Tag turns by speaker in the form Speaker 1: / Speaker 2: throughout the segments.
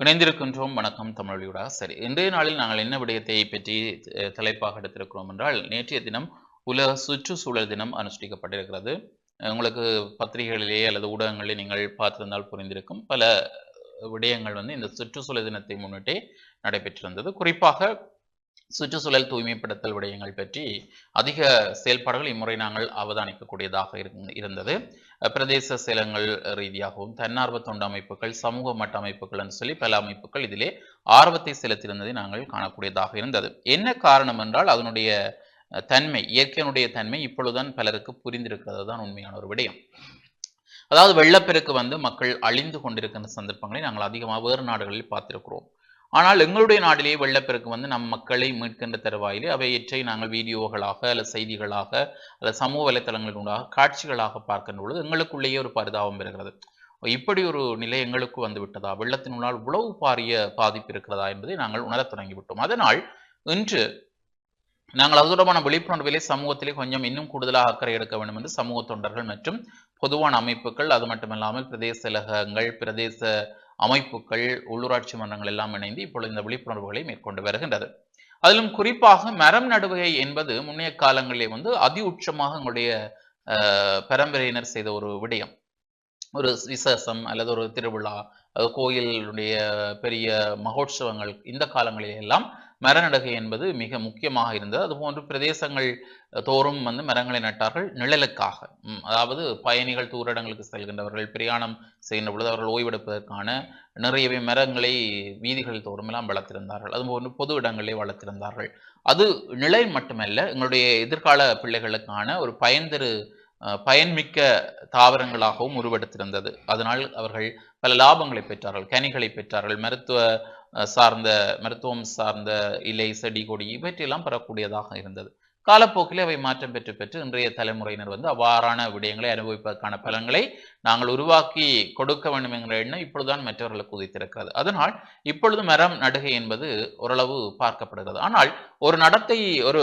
Speaker 1: இணைந்திருக்கின்றோம். வணக்கம் தமிழொலியூடா சரி இன்றைய நாளில் நாங்கள் என்ன விடயத்தை பற்றி தலைப்பாக எடுத்திருக்கிறோம் என்றால் நேற்றைய தினம் உலக சுற்றுச்சூழல் தினம் அனுஷ்டிக்கப்பட்டிருக்கிறது. உங்களுக்கு பத்திரிகைகளிலே அல்லது ஊடகங்களிலே நீங்கள் பார்த்திருந்தால் புரிந்திருக்கும். பல விடயங்கள் வந்து இந்த சுற்றுச்சூழல் தினத்தை முன்னிட்டே நடைபெற்றிருந்தது. குறிப்பாக சுற்றுச்சூழல் தூய்மைப்படுத்தல் விடயங்கள் பற்றி அதிக செயல்பாடுகள் இம்முறை நாங்கள் அவதானிக்கக்கூடியதாக இருந்தது. பிரதேச செயலங்கள் ரீதியாகவும் தன்னார்வ தொண்டு அமைப்புகள் சமூக மட்ட அமைப்புகள் என்று சொல்லி பல அமைப்புகள் இதிலே ஆர்வத்தை செலுத்தியிருந்ததை நாங்கள் காணக்கூடியதாக இருந்தது. என்ன காரணம் என்றால் அதனுடைய தன்மை இயற்கையினுடைய தன்மை இப்பொழுதுதான் பலருக்கு புரிந்திருக்கிறது. தான் உண்மையான ஒரு விடயம். அதாவது வெள்ளப்பெருக்கு வந்து மக்கள் அழிந்து கொண்டிருக்கின்ற சந்தர்ப்பங்களை நாங்கள் அதிகமாக வேறு நாடுகளில் பார்த்திருக்கிறோம். ஆனால் எங்களுடைய நாட்டிலேயே வெள்ளப்பெருக்கு வந்து நம் மக்களை மீட்கின்ற தருவாயிலே அவையற்றை நாங்கள் வீடியோகளாக அல்லது செய்திகளாக அல்லது சமூக வலைத்தளங்களினூடாக காட்சிகளாக பார்க்கின்ற பொழுது எங்களுக்குள்ளேயே ஒரு பரிதாபம் பெறுகிறது இப்படி ஒரு நிலை எங்களுக்கு வந்து விட்டதா? வெள்ளத்தினுள்ளால் உளவு பாரிய பாதிப்பு இருக்கிறதா என்பதை நாங்கள் உணரத் தொடங்கிவிட்டோம் அதனால் இன்று நாங்கள் அது தொடர்பான விழிப்புணர்விலே சமூகத்திலே கொஞ்சம் இன்னும் கூடுதலாக அக்கறை எடுக்க வேண்டும் என்று சமூக தொண்டர்கள் மற்றும் பொதுவான அமைப்புகள் அது மட்டுமல்லாமல் பிரதேசலகங்கள் பிரதேச அமைப்புகள் உள்ளூராட்சி மன்றங்கள் எல்லாம் இணைந்து இப்பொழுது இந்த விழிப்புணர்வுகளை மேற்கொண்டு வருகின்றது. அதிலும் குறிப்பாக மரம் நடுவகை என்பது முன்னைய காலங்களிலே வந்து அதி உச்சமாக உங்களுடைய பரம்பரையினர் செய்த ஒரு விடயம். ஒரு விசேஷம் அல்லது ஒரு திருவிழா அது கோயிலுடைய பெரிய மகோற்சவங்கள் இந்த காலங்களில் எல்லாம் மரநடுகை என்பது மிக முக்கியமாக இருந்தது. அதுபோன்று பிரதேசங்கள் தோறும் வந்து மரங்களை நட்டார்கள் நிழலுக்காக. அதாவது பயணிகள் தூரடங்களுக்கு செல்கின்றவர்கள் பிரயாணம் செய்கின்ற பொழுது அவர்கள் ஓய்வெடுப்பதற்கான நிறையவே மரங்களை வீதிகள் தோறும் எல்லாம் வளர்த்திருந்தார்கள். அதுபோன்று பொது இடங்களை வளர்த்திருந்தார்கள். அது நிலை மட்டுமல்ல எங்களுடைய எதிர்கால பிள்ளைகளுக்கான ஒரு பயன்தரு பயன்மிக்க தாவரங்களாகவும் உருவெடுத்திருந்தது. அதனால் அவர்கள் பல லாபங்களை பெற்றார்கள் கனிகளை பெற்றார்கள் மருத்துவ சார்ந்த மருத்துவம் சார்ந்த இலை செடி கொடி இவற்றையெல்லாம் பெறக்கூடியதாக இருந்தது. காலப்போக்கில் அவை மாற்றம் பெற்று பெற்று இன்றைய தலைமுறையினர் வந்து அவ்வாறான விடயங்களை அனுபவிப்பதற்கான பலன்களை நாங்கள் உருவாக்கி கொடுக்க வேண்டும் என்கிற எண்ணம் இப்பொழுதுதான் மற்றவர்களுக்கு உதித்திருக்கிறது. அதனால் இப்பொழுது மரம் நடுகை என்பது ஓரளவு பார்க்கப்படுகிறது. ஆனால் ஒரு நடத்தை ஒரு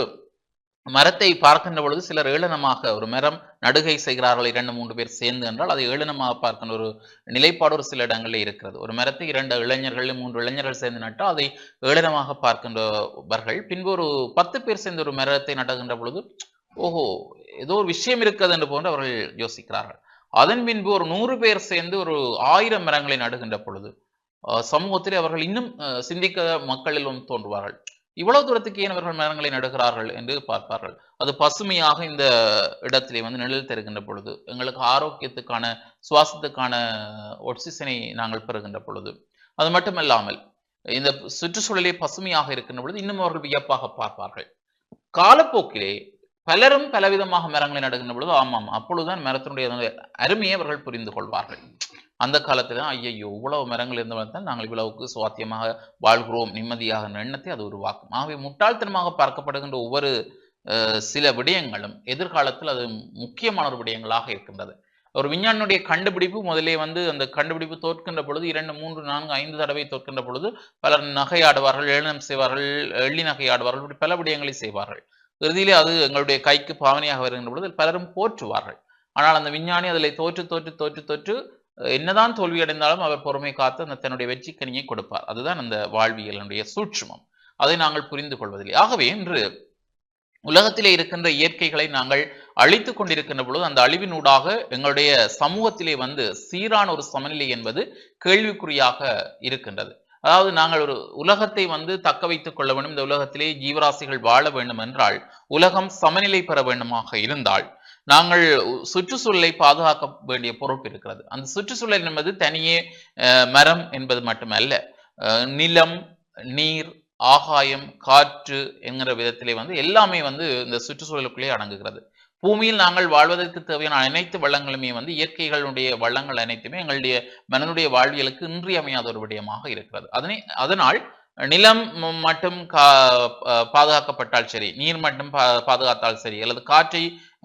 Speaker 1: மரத்தை பார்க்கின்ற பொழுது சிலர் ஏளனமாக ஒரு மரம் நடுகை செய்கிறார்கள் இரண்டு மூன்று பேர் சேர்ந்து என்றால் அதை ஏளனமாக பார்க்கின்ற ஒரு நிலைப்பாடு ஒரு சில இடங்களில் இருக்கிறது. ஒரு மரத்தை இரண்டு இளைஞர்கள் மூன்று இளைஞர்கள் சேர்ந்து நட்டால் அதை ஏளனமாக பார்க்கின்றவர்கள். பின்பு ஒரு பத்து பேர் சேர்ந்து ஒரு மரத்தை நடுகின்ற பொழுது ஓஹோ ஏதோ ஒரு விஷயம் இருக்கிறது என்று போன்று அவர்கள் யோசிக்கிறார்கள். அதன் பின்பு ஒரு நூறு பேர் சேர்ந்து ஒரு ஆயிரம் மரங்களை நடுகின்ற பொழுது சமூகத்தில் அவர்கள் இன்னும் சிந்திக்க மக்களிலும் தோன்றுவார்கள். இவ்வளவு தூரத்துக்கு ஏன் அவர்கள் மரங்களை நடுகிறார்கள் என்று பார்ப்பார்கள். அது பசுமையாக இந்த இடத்திலே வந்து நிழல் தருகின்ற பொழுது எங்களுக்கு ஆரோக்கியத்துக்கான சுவாசத்துக்கான ஒட்சிசனை நாங்கள் பெறுகின்ற பொழுது. அது மட்டுமல்லாமல் இந்த சுற்றுச்சூழலே பசுமையாக இருக்கின்ற பொழுது இன்னும் அவர்கள் வியப்பாக பார்ப்பார்கள். காலப்போக்கிலே பலரும் பலவிதமாக மரங்களை நடுகின்ற பொழுது ஆமாம் அப்பொழுதுதான் மரத்தினுடைய அருமையை அவர்கள் புரிந்து கொள்வார்கள். அந்த காலத்தில் தான் ஐயையோ இவ்வளவு மரங்கள் இருந்து தான் நாங்கள் இவ்வளவுக்கு சுவாத்தியமாக வாழ்கிறோம் நிம்மதியாக எண்ணத்தை அது உருவாக்கும். ஆகவே முட்டாள்தனமாக பார்க்கப்படுகின்ற ஒவ்வொரு சில விடயங்களும் எதிர்காலத்தில் அது முக்கியமான ஒரு விடயங்களாக இருக்கின்றது. ஒரு விஞ்ஞானியுடைய கண்டுபிடிப்பு முதலே வந்து அந்த கண்டுபிடிப்பு தோற்கின்ற பொழுது இரண்டு மூன்று நான்கு ஐந்து தடவை தோற்கின்ற பொழுது பலர் நகையாடுவார்கள் ஏளனம் செய்வார்கள் எள்ளி நகையாடுவார்கள் இப்படி பல விடயங்களை செய்வார்கள். இறுதியிலே அது எங்களுடைய கைக்கு பாவனையாக வருகின்ற பொழுது பலரும் போற்றுவார்கள். ஆனால் அந்த விஞ்ஞானி அதில் தோற்று தோற்று தோற்று தோற்று என்னதான் தோல்வி அடைந்தாலும் அவர் பொறுமை காத்து அந்த தன்னுடைய வெற்றிக்கனியை கொடுப்பார். அதுதான் அந்த வாழ்வியலினுடைய சூட்சுமம். அதை நாங்கள் புரிந்து கொள்வதில்லை. ஆகவே இன்று உலகத்திலே இருக்கின்ற இயற்கைகளை நாங்கள் அழித்து கொண்டிருக்கின்ற பொழுது அந்த அழிவினூடாக எங்களுடைய சமூகத்திலே வந்து சீரான ஒரு சமநிலை என்பது கேள்விக்குறியாக இருக்கின்றது. அதாவது நாங்கள் ஒரு உலகத்தை வந்து தக்க வைத்துக் கொள்ள வேண்டும். இந்த உலகத்திலே ஜீவராசிகள் வாழ வேண்டும் என்றால் உலகம் சமநிலை பெற வேண்டுமாக இருந்தால் நாங்கள் சுற்றுச்சூழலை பாதுகாக்க வேண்டிய பொறுப்பு இருக்கிறது. அந்த சுற்றுச்சூழல் என்பது தனியே மரம் என்பது மட்டுமல்ல. நிலம் நீர் ஆகாயம் காற்று என்கிற விதத்திலே வந்து எல்லாமே வந்து இந்த சுற்றுச்சூழலுக்குள்ளே அடங்குகிறது. பூமியில் நாங்கள் வாழ்வதற்கு தேவையான அனைத்து வளங்களுமே வந்து இயற்கைகளுடைய வளங்கள் அனைத்துமே எங்களுடைய மனதுடைய வாழ்வியலுக்கு இன்றியமையாத ஒரு விடயமாக இருக்கிறது. அதனை அதனால் நிலம் மட்டும் கா பாதுகாக்கப்பட்டால் சரி நீர் மட்டும் பா பாதுகாத்தால் சரி அல்லது காற்றை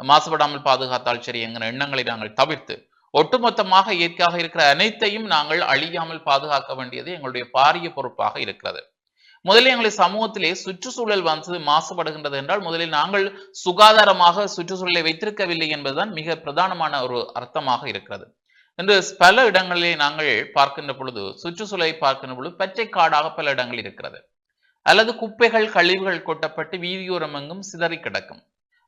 Speaker 1: மாசுபடாமல் பாதுகாத்தால் சரி என்கிற எண்ணங்களை நாங்கள் தவிர்த்து ஒட்டுமொத்தமாக இயற்கையாக இருக்கிற அனைத்தையும் நாங்கள் அழியாமல் பாதுகாக்க வேண்டியது எங்களுடைய பாரிய பொறுப்பாக இருக்கிறது. முதலில் எங்களை சமூகத்திலே சுற்றுச்சூழல் வந்து மாசுபடுகின்றது என்றால் முதலில் நாங்கள் சுகாதாரமாக சுற்றுச்சூழலை வைத்திருக்கவில்லை என்பதுதான் மிக பிரதானமான ஒரு அர்த்தமாக இருக்கிறது. என்று பல இடங்களிலே நாங்கள் பார்க்கின்ற பொழுது சுற்றுச்சூழலை பார்க்கின்ற பொழுது பச்சை காடாக பல இடங்கள் இருக்கிறது. அல்லது குப்பைகள் கழிவுகள் கொட்டப்பட்டு வீதியோரம் எங்கும் சிதறி கிடக்கும்.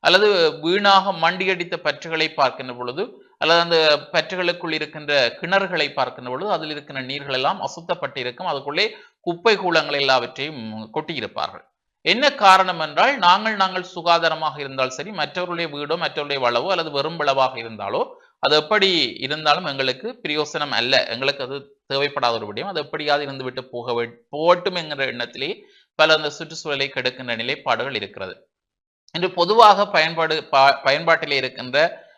Speaker 1: அல்லது வீணாக மண்டியடித்த பற்றுகளை பார்க்கின்ற பொழுது அல்லது அந்த பற்றுகளுக்குள் இருக்கின்ற கிணறுகளை பார்க்கின்ற பொழுது அதில் இருக்கின்ற நீர்கள் எல்லாம் அசுத்தப்பட்டு இருக்கும். அதுக்குள்ளே குப்பை கூலங்கள் எல்லாவற்றையும் கொட்டியிருப்பார்கள். என்ன காரணம் என்றால் நாங்கள் நாங்கள் சுகாதாரமாக இருந்தால் சரி மற்றவருடைய வீடோ மற்றவருடைய வளவோ அல்லது வெறும் விளவாக இருந்தாலோ அது எப்படி இருந்தாலும் எங்களுக்கு பிரயோசனம் அல்ல. எங்களுக்கு அது தேவைப்படாத ஒரு விடயம். அது எப்படியாவது இருந்து விட்டு போக போகட்டும் என்கிற எண்ணத்திலே பல அந்த சுற்றுச்சூழலை கெடுக்கின்ற நிலைப்பாடுகள் இருக்கிறது. இன்று பொதுவாக பயன்பாடு பா- பயன்பாட்டிலே இருக்கின்ற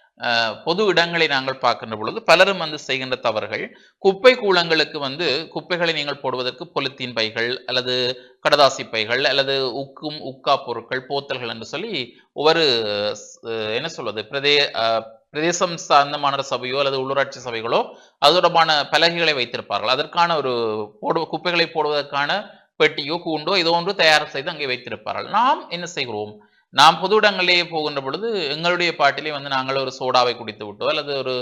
Speaker 1: பொது இடங்களை நாங்கள் பார்க்கின்ற பொழுது பலரும் வந்து செய்கின்ற தவறுகள் குப்பை கூலங்களுக்கு வந்து குப்பைகளை நீங்கள் போடுவதற்கு பொலித்தீன் பைகள் அல்லது கடதாசி பைகள் அல்லது உக்கும் உக்கா பொருட்கள் போத்தல்கள் என்று சொல்லி ஒவ்வொரு என்ன சொல்வது பிரதே பிரதேசம் சார்ந்த மாநகர சபையோ அல்லது உள்ளூராட்சி சபைகளோ அது தொடர்பான பலகைகளை வைத்திருப்பார்கள். அதற்கான ஒரு போடு குப்பைகளை போடுவதற்கான பெட்டியோ கூண்டோ ஏதோ ஒன்று தயார் செய்து அங்கே வைத்திருப்பார்கள். நாம் என்ன செய்கிறோம்? நாம் பொது இடங்களிலேயே போகின்ற பொழுது எங்களுடைய பாட்டிலே வந்து நாங்கள் ஒரு சோடாவை குடித்து விட்டோ அல்லது ஒரு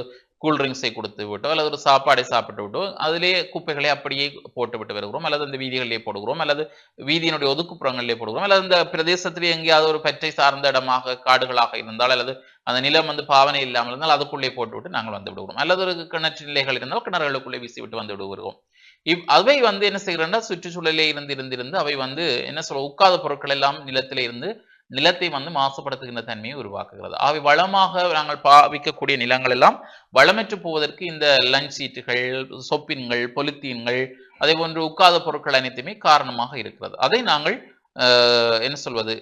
Speaker 1: கூல்ட்ரிங்க்ஸை கொடுத்து விட்டோ அல்லது ஒரு சாப்பாடை சாப்பிட்டு விட்டோ அதிலே குப்பைகளை அப்படியே போட்டு விட்டு வருகிறோம். அல்லது அந்த வீதிகளிலே போடுகிறோம். அல்லது வீதியினுடைய ஒதுக்குப்புறங்களிலே போடுகிறோம். அல்லது அந்த பிரதேசத்திலே எங்கேயாவது ஒரு பற்றை சார்ந்த இடமாக காடுகளாக இருந்தால் அல்லது அந்த நிலம் வந்து பாவனை இல்லாமல் இருந்தால் அதுக்குள்ளே போட்டு விட்டு நாங்கள் வந்து விடுகிறோம். அல்லது ஒரு கிணற்று நிலைகள் இருந்தால் கிணறுகளுக்குள்ளே வீசி விட்டு வந்து விடுகிறோம். இவ் அவை வந்து என்ன செய்கிறோம்னா சுற்றுச்சூழலே இருந்து இருந்திருந்து அவை வந்து என்ன சொல்ல உட்காத பொருட்கள் எல்லாம் நிலத்திலே இருந்து நிலத்தை வந்து மாசுபடுத்துகின்ற தன்மையை உருவாக்குகிறது. அவை வளமாக நாங்கள் பாவிக்கக்கூடிய நிலங்கள் எல்லாம் வளமற்று போவதற்கு இந்த லஞ்ச் சீட்டுகள் சொப்பின்கள் பொலித்தீன்கள் அதே போன்று உட்காத பொருட்கள் அனைத்துமே காரணமாக இருக்கிறது. அதை நாங்கள் என்ன சொல்வது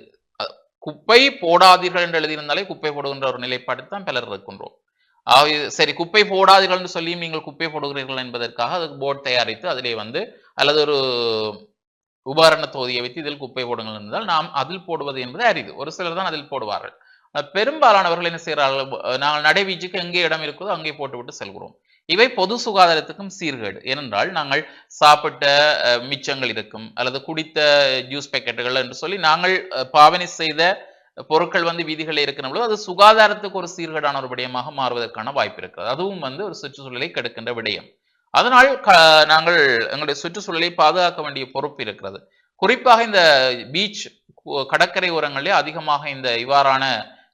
Speaker 1: குப்பை போடாதீர்கள் என்று எழுதியிருந்தாலே குப்பை போடுகின்ற ஒரு நிலைப்பாட்டில் தான் பலர் இருக்கின்றோம். சரி குப்பை போடாதீர்கள் என்று சொல்லியும் நீங்கள் குப்பை போடுகிறீர்கள் என்பதற்காக அதுக்கு போர்டு தயாரித்து அதிலே வந்து அல்லது ஒரு உபகரண தொகுதியை வைத்து இதில் குப்பை போடுங்கள் என்றால் நாம் அதில் போடுவது என்பது அரிது. ஒரு சிலர் தான் அதில் போடுவார்கள். பெரும்பாலானவர்கள் என்ன செய்கிறார்கள்? நாங்கள் நடைவீச்சுக்கு எங்கே இடம் இருக்குதோ அங்கே போட்டுவிட்டு செல்கிறோம். இவை பொது சுகாதாரத்துக்கும் சீர்கேடு. ஏனென்றால் நாங்கள் சாப்பிட்ட மிச்சங்கள் இருக்கும் அல்லது குடித்த ஜூஸ் பேக்கெட்டுகள் என்று சொல்லி நாங்கள் பாவனை செய்த பொருட்கள் வந்து வீதிகளில் இருக்கிற பொழுது அது சுகாதாரத்துக்கு ஒரு சீர்கேடான ஒரு விடயமாக மாறுவதற்கான வாய்ப்பு இருக்கிறது. அதுவும் வந்து ஒரு சுற்றுச்சூழலை கெடுக்கின்ற விடயம். அதனால் க நாங்கள் எங்களுடைய சுற்றுச்சூழலை பாதுகாக்க வேண்டிய பொறுப்பு இருக்கிறது. குறிப்பாக இந்த பீச் கடற்கரை ஓரங்களிலே அதிகமாக இந்த இவ்வாறான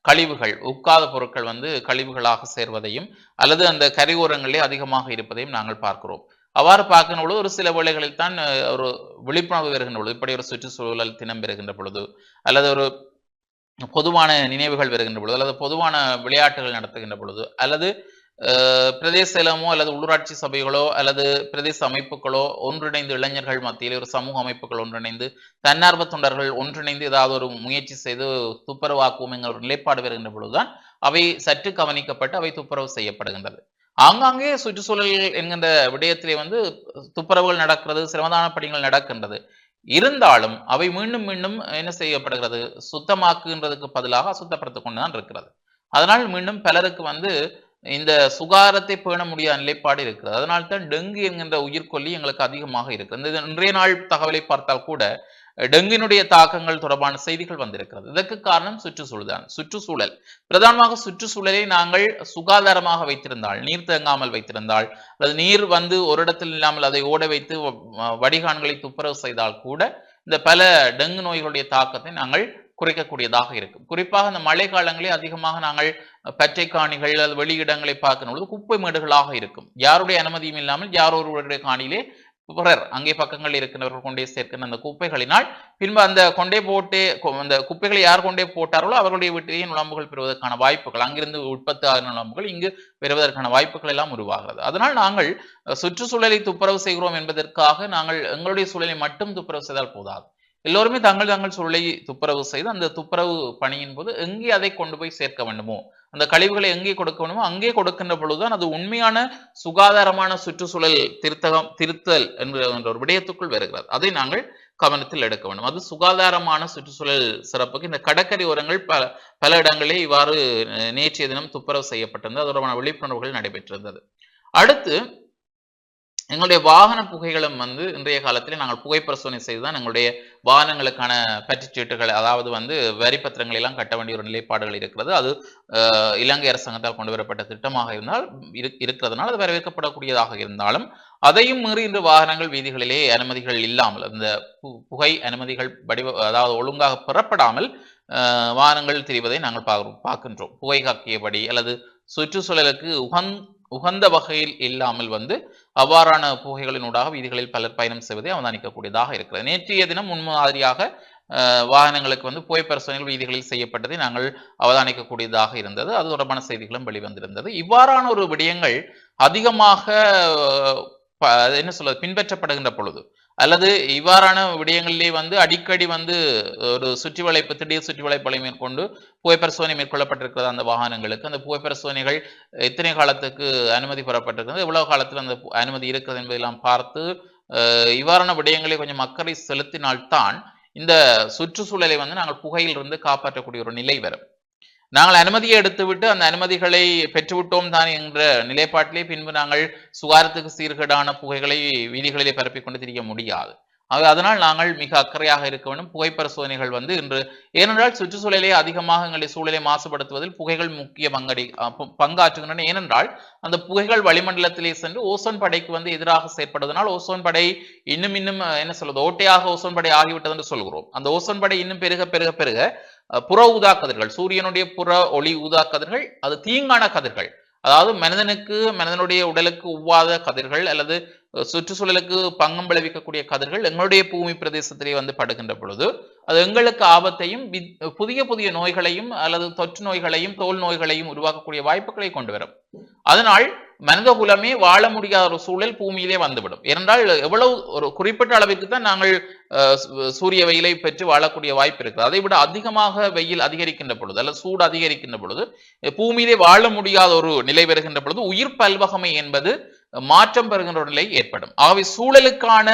Speaker 1: கழிவுகள் உட்காத பொருட்கள் வந்து கழிவுகளாக சேர்வதையும் அல்லது அந்த கரையோரங்களிலே அதிகமாக இருப்பதையும் நாங்கள் பார்க்கிறோம். அவ்வாறு பார்க்கின்ற பொழுது ஒரு சில வேளைகளில் தான் ஒரு விழிப்புணர்வு வருகின்ற பொழுது இப்படி ஒரு சுற்றுச்சூழல் தினம் பெறுகின்ற பொழுது அல்லது ஒரு பொதுவான நினைவுகள் வருகின்ற பொழுது அல்லது பொதுவான விளையாட்டுகள் நடத்துகின்ற பொழுது அல்லது பிரதேச செயலமோ அல்லது உள்ளூராட்சி சபைகளோ அல்லது பிரதேச அமைப்புகளோ ஒன்றிணைந்து இளைஞர்கள் மத்தியில் ஒரு சமூக அமைப்புகள் ஒன்றிணைந்து தன்னார்வ தொண்டர்கள் ஒன்றிணைந்து ஏதாவது ஒரு முயற்சி செய்து துப்புரவாக்குவோம் என்கிற ஒரு நிலைப்பாடு வருகின்ற பொழுதுதான் அவை சற்று கவனிக்கப்பட்டு அவை துப்புரவு செய்யப்படுகின்றது. ஆங்காங்கே சுற்றுச்சூழல் என்கின்ற விடயத்திலே வந்து துப்புரவுகள் நடக்கிறது சிரமதான பணிகள் நடக்கின்றது. இருந்தாலும் அவை மீண்டும் மீண்டும் என்ன செய்யப்படுகிறது? சுத்தமாக்குன்றதுக்கு பதிலாக அசுத்தப்படுத்திக் கொண்டுதான் இருக்கிறது. அதனால் மீண்டும் பலருக்கு வந்து இந்த சுகாரத்தை பேண முடியாத நிலைப்பாடு இருக்கிறது. அதனால் தான் டெங்கு என்கின்ற உயிர்கொல்லி எங்களுக்கு அதிகமாக இருக்கிறது. இந்த இன்றைய நாள் தகவலை பார்த்தால் கூட டெங்கினுடைய தாக்கங்கள் தொடர்பான செய்திகள் வந்திருக்கிறது. இதற்கு காரணம் சுற்றுச்சூழல் தான். சுற்றுச்சூழல். பிரதானமாக சுற்றுச்சூழலை நாங்கள் சுகாதாரமாக வைத்திருந்தால் நீர் தேங்காமல் வைத்திருந்தால் அல்லது நீர் வந்து ஒரு இடத்தில் இல்லாமல் அதை ஓட வைத்து வ- வடிகான்களை துப்புரவு செய்தால் கூட இந்த பல டெங்கு நோய்களுடைய தாக்கத்தை நாங்கள் குறைக்கக்கூடியதாக இருக்கும். குறிப்பாக இந்த மழை காலங்களில் அதிகமாக நாங்கள் பச்சை காணிகள் அல்லது வெளியிடங்களை பார்க்கும் பொழுது குப்பை மேடுகளாக இருக்கும். யாருடைய அனுமதியும் இல்லாமல் யாரோ ஒருவருடைய காணியிலே பிறர் அங்கே பக்கங்கள் இருக்கின்றவர்கள் கொண்டே சேர்க்கின்ற அந்த குப்பைகளினால் பின்பு அந்த கொண்டே போட்டே அந்த குப்பைகளை யார் கொண்டே போட்டார்களோ அவர்களுடைய வீட்டிலேயே நுழம்புகள் பெறுவதற்கான வாய்ப்புகள் அங்கிருந்து உற்பத்தி ஆகிற நுழம்புகள் இங்கு பெறுவதற்கான வாய்ப்புகள் எல்லாம் உருவாகிறது. அதனால் நாங்கள் சுற்றுச்சூழலை துப்புரவு செய்கிறோம் என்பதற்காக நாங்கள் எங்களுடைய சூழலை மட்டும் துப்புரவு செய்தால் போதாது. எல்லோருமே தங்கள் தங்கள் சூழலை துப்புரவு செய்து அந்த துப்புரவு பணியின் போது எங்கே அதை கொண்டு போய் சேர்க்க வேண்டுமோ? அந்த கழிவுகளை எங்கே கொடுக்க வேண்டுமோ அங்கே கொடுக்கின்ற பொழுதுதான் அது உண்மையான சுகாதாரமான சுற்றுச்சூழல் திருத்தகம் திருத்தல் என்ற என்ற ஒரு விடயத்துக்குள் வருகிறது அதை நாங்கள் கவனத்தில் எடுக்க வேண்டும். அது சுகாதாரமான சுற்றுச்சூழல் சிறப்புக்கு இந்த கடற்கரை ஓரங்கள் பல பல இடங்களில் இவ்வாறு நேற்றைய தினம் துப்புரவு செய்யப்பட்டிருந்தது. அதோட விழிப்புணர்வுகள் நடைபெற்றிருந்தது. அடுத்து எங்களுடைய வாகன புகைகளும் வந்து இன்றைய காலத்தில் நாங்கள் புகை பரிசோதனை செய்துதான் எங்களுடைய வாகனங்களுக்கான பற்றிச்சீட்டுகள் அதாவது வந்து வரி பத்திரங்கள் எல்லாம் கட்ட வேண்டிய ஒரு நிலைப்பாடுகள் இருக்கிறது. அது இலங்கை அரசாங்கத்தால் கொண்டு வரப்பட்ட திட்டமாக இருந்தால் இரு- இருக்கிறதுனால அது வரவேற்கப்படக்கூடியதாக இருந்தாலும் அதையும் மீறி இன்று வாகனங்கள் வீதிகளிலே அனுமதிகள் இல்லாமல் இந்த பு- புகை அனுமதிகள் வடிவ அதாவது ஒழுங்காக பெறப்படாமல் வாகனங்கள் திரிவதை நாங்கள் பார்க்கிறோம் பார்க்கின்றோம். புகை காக்கியபடி அல்லது சுற்றுச்சூழலுக்கு உகந் உகந்த வகையில் இல்லாமல் வந்து அவ்வாறான புகைகளினூடாக வீதிகளில் பலர் பயணம் செய்வதை அவதானிக்கக்கூடியதாக இருக்கிறது. நேற்றைய தினம் முன்மாதிரியாக வாகனங்களுக்கு வந்து புகை பரிசோதனைகள் வீதிகளில் செய்யப்பட்டதை நாங்கள் அவதானிக்கக்கூடியதாக இருந்தது. அது தொடர்பான செய்திகளும் வெளிவந்திருந்தது. இவ்வாறான ஒரு விடயங்கள் அதிகமாக என்ன சொல்வது பின்பற்றப்படுகின்ற பொழுது அல்லது இவ்வாறான விடயங்களிலே வந்து அடிக்கடி வந்து ஒரு சுற்றி வளைப்பு திடீர் சுற்றி வளைப்புகளை மேற்கொண்டு புகைப்பரிசோதனை மேற்கொள்ளப்பட்டிருக்கிறது அந்த வாகனங்களுக்கு. அந்த புகைப்பரிசோதனைகள் எத்தனை காலத்துக்கு அனுமதி பெறப்பட்டிருக்கிறது எவ்வளவு காலத்தில் அந்த பு- அனுமதி இருக்கிறது என்பதெல்லாம் பார்த்து இவ்வாறான விடயங்களை கொஞ்சம் அக்கறை செலுத்தினால்தான் இந்த சுற்றுச்சூழலை வந்து நாங்கள் புகையிலிருந்து காப்பாற்றக்கூடிய ஒரு நிலை வரும். நாங்கள் அனுமதியை எடுத்துவிட்டு அந்த அனுமதிகளை பெற்றுவிட்டோம் தான் என்ற நிலைப்பாட்டிலே பின்பு நாங்கள் சுகாரத்துக்கு சீர்கேடான புகைகளை வீதிகளிலே பரப்பிக் கொண்டு திரிய முடியாது. அதனால் நாங்கள் மிக அக்கறையாக இருக்க வேண்டும். புகை பரிசோதனைகள் வந்து இன்று ஏனென்றால் சுற்றுச்சூழலை அதிகமாக எங்களை சூழலை மாசுபடுத்துவதில் புகைகள் முக்கிய பங்கடி பங்காற்றுகின்றன. ஏனென்றால் அந்த புகைகள் வளிமண்டலத்திலே சென்று ஓசோன் படைக்கு வந்து எதிராக செயற்படுவதனால் ஓசோன் படை இன்னும் இன்னும் என்ன சொல்வது ஓட்டையாக ஓசோன் படை ஆகிவிட்டது என்று சொல்கிறோம். அந்த ஓசோன் படை இன்னும் பெருக பெருக பெருக புற ஊதா கதிர்கள் சூரியனுடைய புற ஒளி ஊதா கதிர்கள் அது தீங்கான கதிர்கள். அதாவது மனிதனுக்கு மனிதனுடைய உடலுக்கு ஒவ்வாத கதிர்கள் அல்லது சுற்றுச்சூழலுக்கு பங்கம் விளைவிக்கக்கூடிய கதிர்கள் எங்களுடைய பூமி பிரதேசத்திலே வந்து படுகின்ற பொழுது அது எங்களுக்கு ஆபத்தையும் புதிய புதிய நோய்களையும் அல்லது தொற்று நோய்களையும் தோல் நோய்களையும் உருவாக்கக்கூடிய வாய்ப்புகளை கொண்டு வரும். அதனால் மனித குலமே வாழ முடியாத ஒரு சூழல் பூமியிலே வந்துவிடும். ஏனென்றால் எவ்வளவு ஒரு குறிப்பிட்ட அளவிற்கு தான் நாங்கள் அஹ், சூரிய வெயிலை பெற்று வாழக்கூடிய வாய்ப்பு இருக்குது. அதை விட அதிகமாக வெயில் அதிகரிக்கின்ற பொழுது அல்லது சூடு அதிகரிக்கின்ற பொழுது பூமியிலே வாழ முடியாத ஒரு நிலை வருகின்ற பொழுது உயிர் பல்வகமை என்பது மாற்றம் பெறுகின்ற ஒரு நிலை ஏற்படும். ஆகவே சூழலுக்கான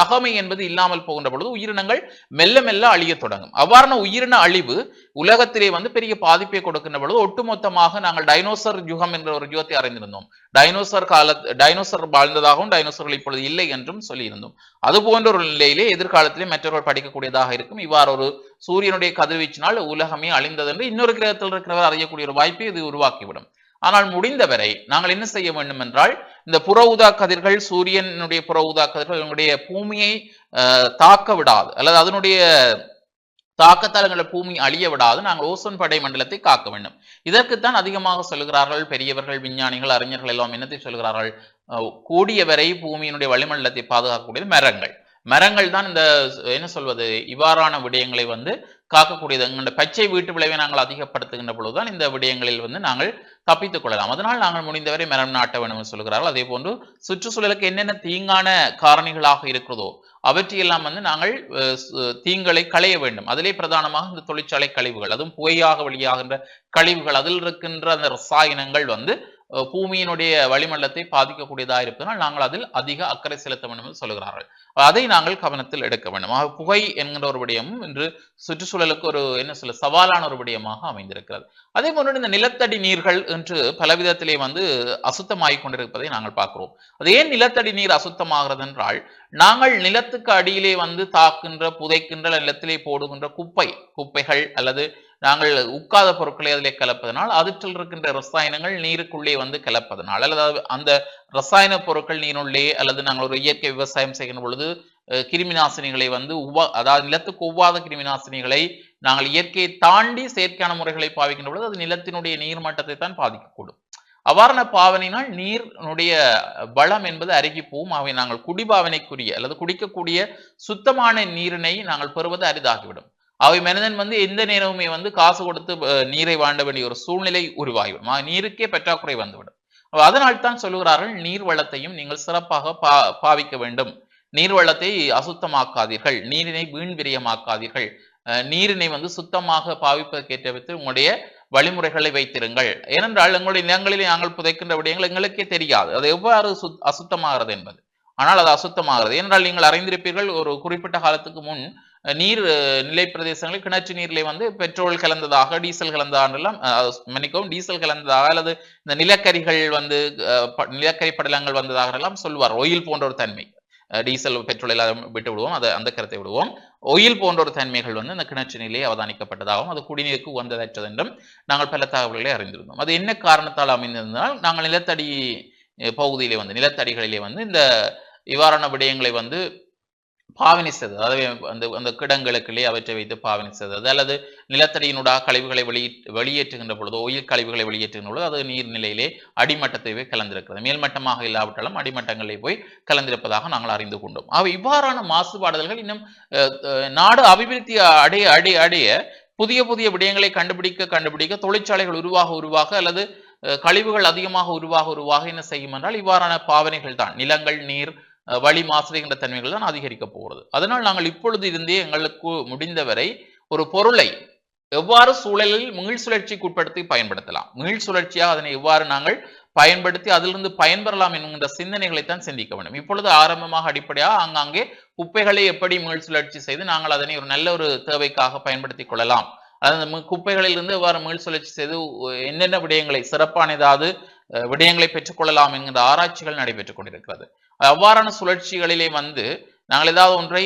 Speaker 1: தகமை என்பது இல்லாமல் போகின்ற பொழுது உயிரினங்கள் மெல்ல மெல்ல அழியத் தொடங்கும். அவ்வாறான உயிரின அழிவு உலகத்திலே வந்து பெரிய பாதிப்பை கொடுக்கின்ற பொழுது ஒட்டுமொத்தமாக நாங்கள் டைனோசர் யுகம் என்ற ஒரு யுகத்தை அறிந்திருந்தோம். டைனோசர் கால டைனோசர் வாழ்ந்ததாகவும் டைனோசர்கள் இப்பொழுது இல்லை என்றும் சொல்லியிருந்தோம். அது போன்ற ஒரு நிலையிலே எதிர்காலத்திலே மற்றவர்கள் படிக்கக்கூடியதாக இருக்கும். இவ்வாறு ஒரு சூரியனுடைய கதிர்வீச்சினால் உலகமே அழிந்தது என்று இன்னொரு கிரகத்தில் இருக்கிறவர் அறியக்கூடிய ஒரு வாய்ப்பை இது உருவாக்கிவிடும். ஆனால் முடிந்தவரை நாங்கள் என்ன செய்ய வேண்டும் என்றால் இந்த புற ஊதா கதிர்கள் சூரியனுடைய புற ஊதா கதிர்கள் எங்களுடைய பூமியை தாக்க விடாது. அல்லது அதனுடைய தாக்கத்தால் எங்களை பூமி அழிய விடாது. நாங்கள் ஓசோன் படை மண்டலத்தை காக்க வேண்டும். இதற்குத்தான் அதிகமாக சொல்கிறார்கள் பெரியவர்கள் விஞ்ஞானிகள் அறிஞர்கள் எல்லாம் என்னத்தை சொல்கிறார்கள் கூடியவரை பூமியினுடைய வளிமண்டலத்தை பாதுகாக்கக்கூடியது மரங்கள். மரங்கள் தான் இந்த என்ன சொல்வது இவ்வாறான விடயங்களை வந்து காக்கக்கூடியது. எங்களுடைய பச்சை வீட்டு விளைவை நாங்கள் அதிகப்படுத்துகின்ற பொழுதுதான் இந்த விடயங்களில் வந்து நாங்கள் தப்பித்துக் கொள்ளலாம். அதனால் நாங்கள் முடிந்தவரை மரம் நாட்ட வேண்டும் என்று சொல்கிறார்கள். அதே போன்று சுற்றுச்சூழலுக்கு என்னென்ன தீங்கான காரணிகளாக இருக்கிறதோ அவற்றையெல்லாம் வந்து நாங்கள் தீங்களை களைய வேண்டும். அதிலே பிரதானமாக இந்த தொழிற்சாலை கழிவுகள் அதுவும் புகையாக வெளியாகின்ற கழிவுகள் அதில் இருக்கின்ற அந்த ரசாயனங்கள் வந்து பூமியினுடைய வளிமண்டலத்தை பாதிக்கக்கூடியதாக இருப்பதனால் நாங்கள் அதில் அதிக அக்கறை செலுத்த வேண்டும் என்று சொல்கிறார்கள். அதை நாங்கள் கவனத்தில் எடுக்க வேண்டும். ஆக புகை என்கின்ற ஒரு விடயமும் இன்று சுற்றுச்சூழலுக்கு ஒரு என்ன சொல்ல சவாலான ஒரு விடயமாக அமைந்திருக்கிறது. அதே போன்று இந்த நிலத்தடி நீர்கள் என்று பலவிதத்திலே வந்து அசுத்தமாகிக் கொண்டிருப்பதை நாங்கள் பார்க்கிறோம். அது ஏன் நிலத்தடி நீர் அசுத்தமாகிறது என்றால் நாங்கள் நிலத்துக்கு அடியிலே வந்து தாக்குகின்ற புதைக்கின்ற நிலத்திலே போடுகின்ற குப்பை குப்பைகள் அல்லது நாங்கள் உட்காத பொருட்களை அதிலே கலப்பதனால் அதிற்றில் இருக்கின்ற ரசாயனங்கள் நீருக்குள்ளே வந்து கலப்பதனால் அல்லது அந்த ரசாயன பொருட்கள் நீருள்ளே அல்லது நாங்கள் ஒரு இயற்கை விவசாயம் செய்கின்ற பொழுது கிருமி நாசினிகளை வந்து உவா அதாவது நிலத்துக்கு ஒவ்வாத கிருமி நாசினிகளை நாங்கள் இயற்கையை தாண்டி செயற்கையான முறைகளை பாவிக்கின்ற பொழுது அது நிலத்தினுடைய நீர் மட்டத்தை தான் பாதிக்கக்கூடும். அவ்வாறான பாவனையினால் நீரினுடைய வளம் என்பது அருகி போவும் அவை நாங்கள் குடிபாவனைக்குரிய அல்லது குடிக்கக்கூடிய சுத்தமான நீரினை நாங்கள் பெறுவது அரிதாகிவிடும். அவை மனிதன் வந்து எந்த நேரமுமே வந்து காசு கொடுத்து நீரை வாண்ட வேண்டிய ஒரு சூழ்நிலை உருவாகிவிடும். நீருக்கே பற்றாக்குறை வந்துவிடும். அதனால் தான் சொல்லுகிறார்கள் நீர் வளத்தையும் நீங்கள் சிறப்பாக பா பாவிக்க வேண்டும். நீர் வளத்தை அசுத்தமாக்காதீர்கள். நீரினை வீண் விரயமாக்காதீர்கள். நீரினை வந்து சுத்தமாக பாவிப்பதற்கேற்ற விதத்தில் உங்களுடைய வழிமுறைகளை வைத்திருங்கள். ஏனென்றால் எங்களுடைய நிலங்களில் நாங்கள் புதைக்கின்ற விடயங்கள் எங்களுக்கே தெரியாது. அது எவ்வாறு சுத் அசுத்தமாகிறது என்பது. ஆனால் அது அசுத்தமாகிறது. ஏனென்றால் நீங்கள் அறிந்திருப்பீர்கள் ஒரு குறிப்பிட்ட காலத்துக்கு முன் நீர் நிலை பிரதேசங்களில் கிணற்று நீரிலே வந்து பெட்ரோல் கலந்ததாக டீசல் கலந்ததானெல்லாம் மன்னிக்கவும் டீசல் கலந்ததாக அல்லது இந்த நிலக்கரிகள் வந்து ப- நிலக்கரி படலங்கள் வந்ததாக எல்லாம் சொல்வார். ஒயில் போன்ற ஒரு தன்மை. டீசல் பெட்ரோல் எல்லாம் விட்டு விடுவோம். அதை அந்த கருத்தை விடுவோம். ஒயில் போன்ற ஒரு தன்மைகள் வந்து இந்த கிணற்று நிலையை அவதானிக்கப்பட்டதாகவும் அது குடிநீருக்கு உகந்ததற்றது என்றும் நாங்கள் பல தகவல்களை அறிந்திருந்தோம். அது என்ன காரணத்தால் அமைந்திருந்தால் நாங்கள் நிலத்தடி பகுதியிலே வந்து நிலத்தடிகளிலே வந்து இந்த இவ்வாறான விடயங்களை வந்து பாவனை செய்தது அதாவது அந்த அந்த கிடங்களுக்குள்ளே அவற்றை வைத்து பாவனை செய்தது அல்லது நிலத்தடியினூடாக கழிவுகளை வெளியே வெளியேற்றுகின்ற பொழுது ஒயில் கழிவுகளை வெளியேற்றுகின்ற பொழுது அது நீர்நிலையிலே அடிமட்டத்தை போய் கலந்திருக்கிறது. மேல்மட்டமாக இல்லாவிட்டாலும் அடிமட்டங்களில் போய் கலந்திருப்பதாக நாங்கள் அறிந்து கொண்டோம். ஆக இவ்வாறான மாசுபாடுதல்கள் இன்னும் நாடு அபிவிருத்தி அடைய அடைய அடைய புதிய புதிய விடயங்களை கண்டுபிடிக்க கண்டுபிடிக்க தொழிற்சாலைகள் உருவாக உருவாக அல்லது கழிவுகள் அதிகமாக உருவாக உருவாக என்ன செய்யும் என்றால் இவ்வாறான பாவனைகள் தான் நிலங்கள் நீர் வழி மாசுகின்ற தன்மைகள் தான் அதிகரிக்க போகிறது. அதனால் நாங்கள் இப்பொழுது இருந்தே எங்களுக்கு முடிந்தவரை ஒரு பொருளை எவ்வாறு சூழலில் மீள் சுழற்சிக்கு உட்படுத்தி பயன்படுத்தலாம். மீள் சுழற்சியாக அதனை எவ்வாறு நாங்கள் பயன்படுத்தி அதிலிருந்து பயன்பெறலாம் என்கின்ற சிந்தனைகளைத்தான் சிந்திக்க வேண்டும். இப்பொழுது ஆரம்பமாக அடிப்படையாக ஆங்காங்கே குப்பைகளை எப்படி மீள் சுழற்சி செய்து நாங்கள் அதனை ஒரு நல்ல ஒரு தேவைக்காக பயன்படுத்திக் கொள்ளலாம். அதாவது குப்பைகளிலிருந்து எவ்வாறு மீள் சுழற்சி செய்து என்னென்ன விடயங்களை சிறப்பான ஏதாவது விடயங்களை பெற்றுக்கொள்ளலாம் என்கிற ஆராய்ச்சிகள் நடைபெற்றுக் கொண்டிருக்கிறது. அவ்வாறான சுழற்சிகளிலே வந்து நாங்கள் ஏதாவது ஒன்றை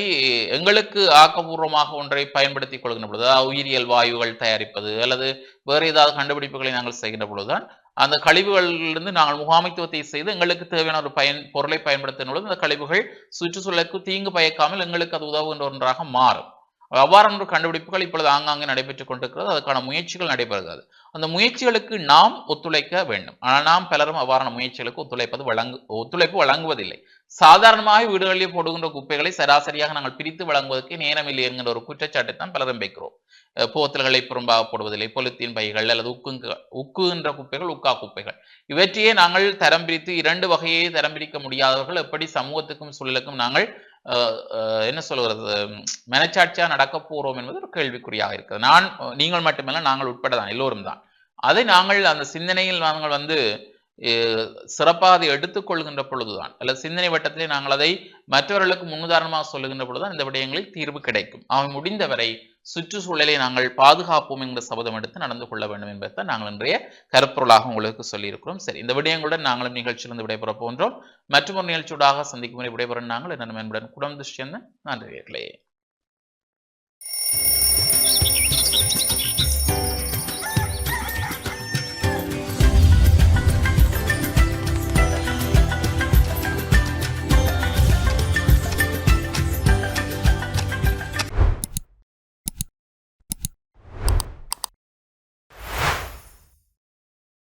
Speaker 1: எங்களுக்கு ஆக்கப்பூர்வமாக ஒன்றை பயன்படுத்திக் கொள்கின்ற பொழுது அதாவது உயிரியல் வாயுகள் தயாரிப்பது அல்லது வேறு ஏதாவது கண்டுபிடிப்புகளை நாங்கள் செய்கின்ற பொழுதுதான் அந்த கழிவுகளிலிருந்து நாங்கள் முகாமைத்துவத்தை செய்து எங்களுக்கு தேவையான ஒரு பயன் பொருளை பயன்படுத்தின பொழுது அந்த கழிவுகள் சுற்றுச்சூழலுக்கு தீங்கு பயக்காமல் எங்களுக்கு அது உதவுகின்ற ஒன்றாக மாறும். அவ்வாறான ஒரு கண்டுபிடிப்புகள் இப்பொழுது ஆங்காங்கே நடைபெற்றுக் கொண்டிருக்கிறது. அதுக்கான முயற்சிகள் நடைபெறுகிறது அந்த முயற்சிகளுக்கு நாம் ஒத்துழைக்க வேண்டும். ஆனால் நாம் பலரும் அவ்வாறான முயற்சிகளுக்கு ஒத்துழைப்பது வழங்கு ஒத்துழைப்பு வழங்குவதில்லை. சாதாரணமாக வீடுகளில் போடுகின்ற குப்பைகளை சராசரியாக நாங்கள் பிரித்து வழங்குவதற்கு நேரமில்லை என்கிற ஒரு குற்றச்சாட்டை தான் பலரும் வைக்கிறோம். போத்தல்களை புறம்பாக போடுவதில்லை பொலித்தீன் பைகள் அல்லது உக்குங்க உக்குகின்ற குப்பைகள் உக்கா குப்பைகள். இவற்றையே நாங்கள் தரம் பிரித்து இரண்டு வகையை தரம் பிரிக்க முடியாதவர்கள் எப்படி சமூகத்துக்கும் சூழலுக்கும் நாங்கள் என்ன சொல்கிறது மனச்சாட்சியாக நடக்க போகிறோம் என்பது ஒரு கேள்விக்குறியாக இருக்குது. நான் நீங்கள் மட்டுமல்ல நாங்கள் உட்பட தான் எல்லோரும் தான். அதை நாங்கள் அந்த சிந்தனையில் நாங்கள் வந்து சிறப்பாக அதை எடுத்துக்கொள்கின்ற பொழுதுதான். அல்லது சிந்தனை வட்டத்திலே நாங்கள் அதை மற்றவர்களுக்கு முன்னுதாரணமாக சொல்லுகின்ற பொழுதுதான் இந்த விடயங்களில் தீர்வு கிடைக்கும். அவன் முடிந்தவரை சுற்றுச்சூழலை நாங்கள் பாதுகாப்போம் என்கிற சபதம் எடுத்து நடந்து கொள்ள வேண்டும் என்பதை நாங்கள் இன்றைய கருப்பொருளாக உங்களுக்கு சொல்லியிருக்கிறோம். சரி இந்த விடயங்களுடன் நாங்களும் நிகழ்ச்சியிலிருந்து விடைபெற போன்றோம் மற்றும் ஒரு நிகழ்ச்சியோடாக சந்திக்கும் முறை விடைபெறும் நாங்கள். என்ன என்புடன் குடம் துஷ்யந்தன் நன்றி